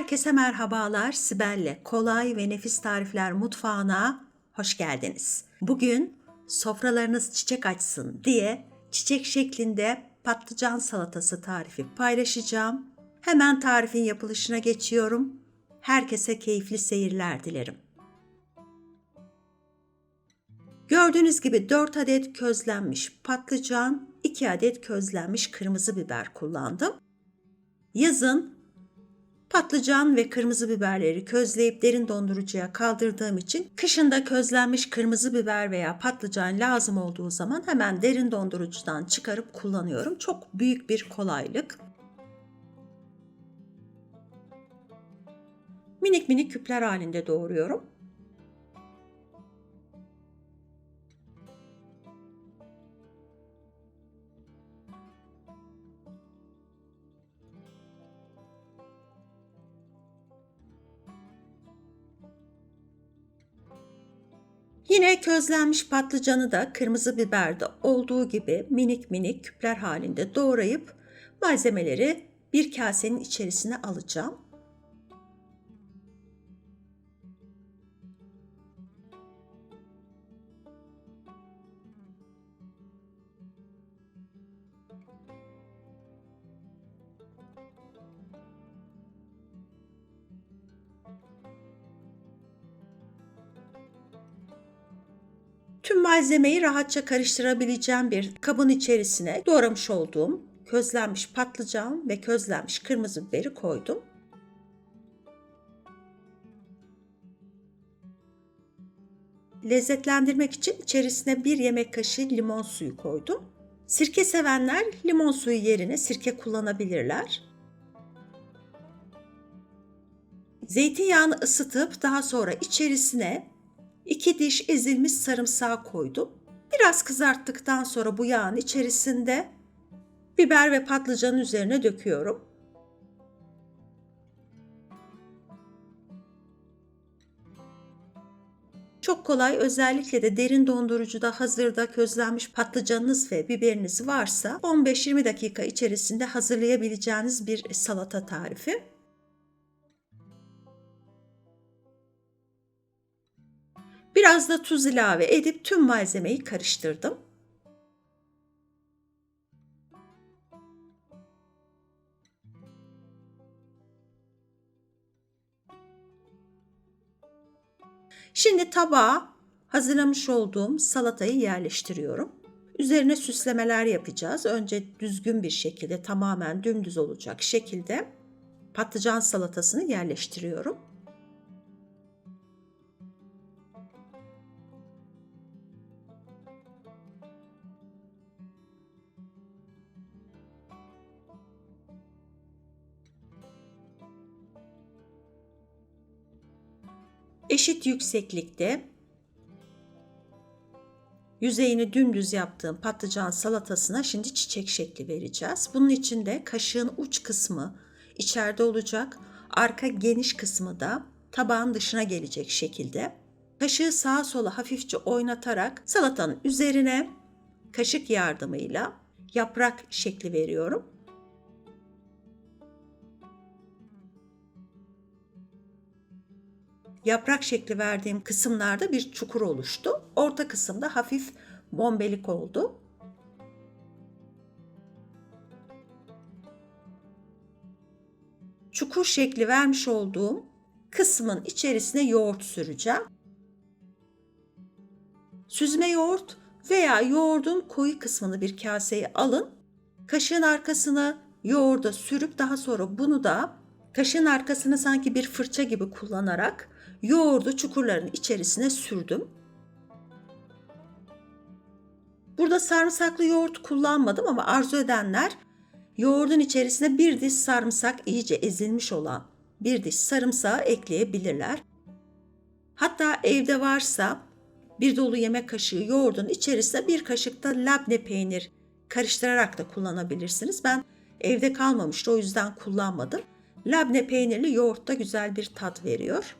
Herkese merhabalar. Sibel'le Kolay ve Nefis Tarifler Mutfağı'na hoş geldiniz. Bugün sofralarınız çiçek açsın diye çiçek şeklinde patlıcan salatası tarifi paylaşacağım. Hemen tarifin yapılışına geçiyorum. Herkese keyifli seyirler dilerim. Gördüğünüz gibi 4 adet közlenmiş patlıcan, 2 adet közlenmiş kırmızı biber kullandım. Yazın patlıcan ve kırmızı biberleri közleyip derin dondurucuya kaldırdığım için kışında közlenmiş kırmızı biber veya patlıcan lazım olduğu zaman hemen derin dondurucudan çıkarıp kullanıyorum. Çok büyük bir kolaylık. Minik minik küpler halinde doğruyorum. Yine közlenmiş patlıcanı da kırmızı biberde olduğu gibi minik minik küpler halinde doğrayıp malzemeleri bir kasenin içerisine alacağım. Tüm malzemeyi rahatça karıştırabileceğim bir kabın içerisine doğramış olduğum közlenmiş patlıcan ve közlenmiş kırmızı biberi koydum. Lezzetlendirmek için içerisine bir yemek kaşığı limon suyu koydum. Sirke sevenler limon suyu yerine sirke kullanabilirler. Zeytinyağını ısıtıp daha sonra içerisine 2 diş ezilmiş sarımsağı koydum. Biraz kızarttıktan sonra bu yağın içerisinde biber ve patlıcanın üzerine döküyorum. Çok kolay özellikle de derin dondurucuda hazırda közlenmiş patlıcanınız ve biberiniz varsa 15-20 dakika içerisinde hazırlayabileceğiniz bir salata tarifi. Biraz da tuz ilave edip tüm malzemeyi karıştırdım. Şimdi tabağa hazırlamış olduğum salatayı yerleştiriyorum. Üzerine süslemeler yapacağız. Önce düzgün bir şekilde tamamen dümdüz olacak şekilde patlıcan salatasını yerleştiriyorum. Eşit yükseklikte yüzeyini dümdüz yaptığım patlıcan salatasına şimdi çiçek şekli vereceğiz. Bunun için de kaşığın uç kısmı içeride olacak. Arka geniş kısmı da tabağın dışına gelecek şekilde. Kaşığı sağa sola hafifçe oynatarak salatanın üzerine kaşık yardımıyla yaprak şekli veriyorum. Yaprak şekli verdiğim kısımlarda bir çukur oluştu. Orta kısımda hafif bombelik oldu. Çukur şekli vermiş olduğum kısmın içerisine yoğurt süreceğim. Süzme yoğurt veya yoğurdun koyu kısmını bir kaseye alın. Kaşığın arkasına yoğurda sürüp daha sonra bunu da kaşığın arkasını sanki bir fırça gibi kullanarak yoğurdu çukurların içerisine sürdüm. Burada sarımsaklı yoğurt kullanmadım ama arzu edenler yoğurdun içerisine bir diş sarımsak iyice ezilmiş olan bir diş sarımsağı ekleyebilirler. Hatta evde varsa bir dolu yemek kaşığı yoğurdun içerisine bir kaşık da labne peynir karıştırarak da kullanabilirsiniz. Ben evde kalmamıştı o yüzden kullanmadım. Labne peynirli yoğurt da güzel bir tat veriyor.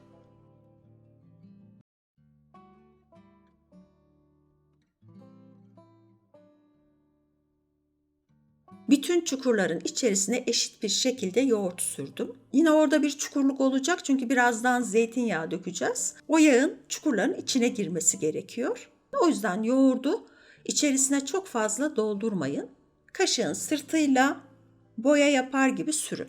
Bütün çukurların içerisine eşit bir şekilde yoğurt sürdüm. Yine orada bir çukurluk olacak çünkü birazdan zeytinyağı dökeceğiz. O yağın çukurların içine girmesi gerekiyor. O yüzden yoğurdu içerisine çok fazla doldurmayın. Kaşığın sırtıyla boya yapar gibi sürün.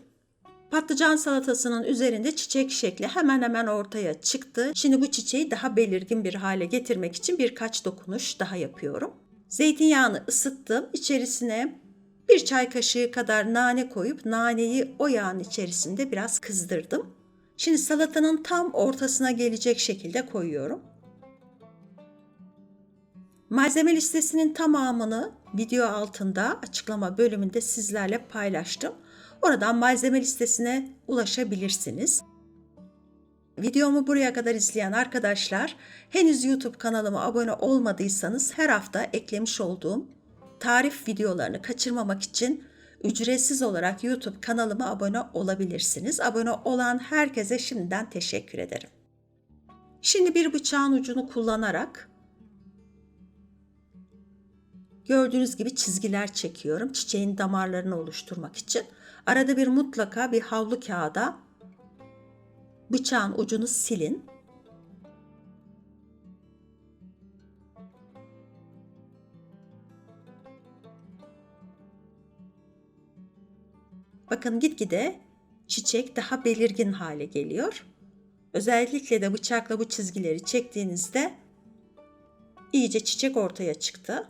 Patlıcan salatasının üzerinde çiçek şekli hemen hemen ortaya çıktı. Şimdi bu çiçeği daha belirgin bir hale getirmek için birkaç dokunuş daha yapıyorum. Zeytinyağını ısıttım. İçerisine bir çay kaşığı kadar nane koyup naneyi o yağın içerisinde biraz kızdırdım. Şimdi salatanın tam ortasına gelecek şekilde koyuyorum. Malzeme listesinin tamamını video altında açıklama bölümünde sizlerle paylaştım. Oradan malzeme listesine ulaşabilirsiniz. Videomu buraya kadar izleyen arkadaşlar henüz YouTube kanalıma abone olmadıysanız her hafta eklemiş olduğum tarif videolarını kaçırmamak için ücretsiz olarak YouTube kanalıma abone olabilirsiniz. Abone olan herkese şimdiden teşekkür ederim. Şimdi bir bıçağın ucunu kullanarak gördüğünüz gibi çizgiler çekiyorum çiçeğin damarlarını oluşturmak için. Arada bir mutlaka bir havlu kağıda bıçağın ucunu silin. Bakın gitgide çiçek daha belirgin hale geliyor. Özellikle de bıçakla bu çizgileri çektiğinizde iyice çiçek ortaya çıktı.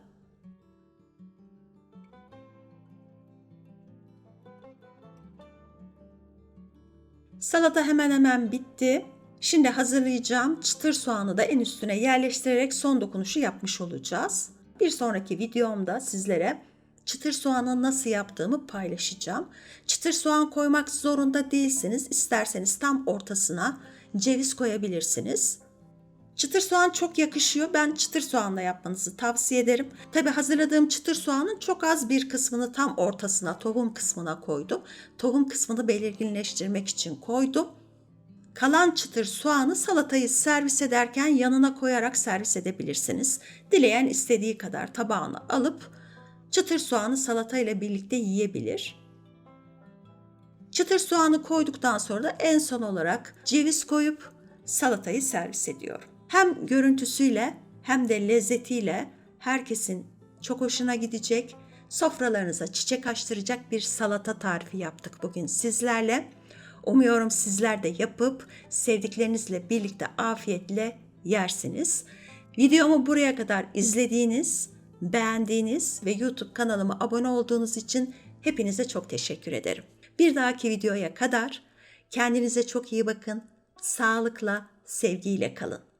Salata hemen hemen bitti. Şimdi hazırlayacağım çıtır soğanı da en üstüne yerleştirerek son dokunuşu yapmış olacağız. Bir sonraki videomda sizlere çıtır soğanı nasıl yaptığımı paylaşacağım. Çıtır soğan koymak zorunda değilsiniz. İsterseniz tam ortasına ceviz koyabilirsiniz. Çıtır soğan çok yakışıyor. Ben çıtır soğanla yapmanızı tavsiye ederim. Tabi hazırladığım çıtır soğanın çok az bir kısmını tam ortasına, tohum kısmına koydum. Tohum kısmını belirginleştirmek için koydum. Kalan çıtır soğanı salatayı servis ederken yanına koyarak servis edebilirsiniz. Dileyen istediği kadar tabağına alıp çıtır soğanı salatayla birlikte yiyebilir. Çıtır soğanı koyduktan sonra da en son olarak ceviz koyup salatayı servis ediyorum. Hem görüntüsüyle hem de lezzetiyle herkesin çok hoşuna gidecek, sofralarınıza çiçek açtıracak bir salata tarifi yaptık bugün sizlerle. Umuyorum sizler de yapıp sevdiklerinizle birlikte afiyetle yersiniz. Videomu buraya kadar izlediğiniz, beğendiğiniz ve YouTube kanalıma abone olduğunuz için hepinize çok teşekkür ederim. Bir dahaki videoya kadar kendinize çok iyi bakın. Sağlıkla, sevgiyle kalın.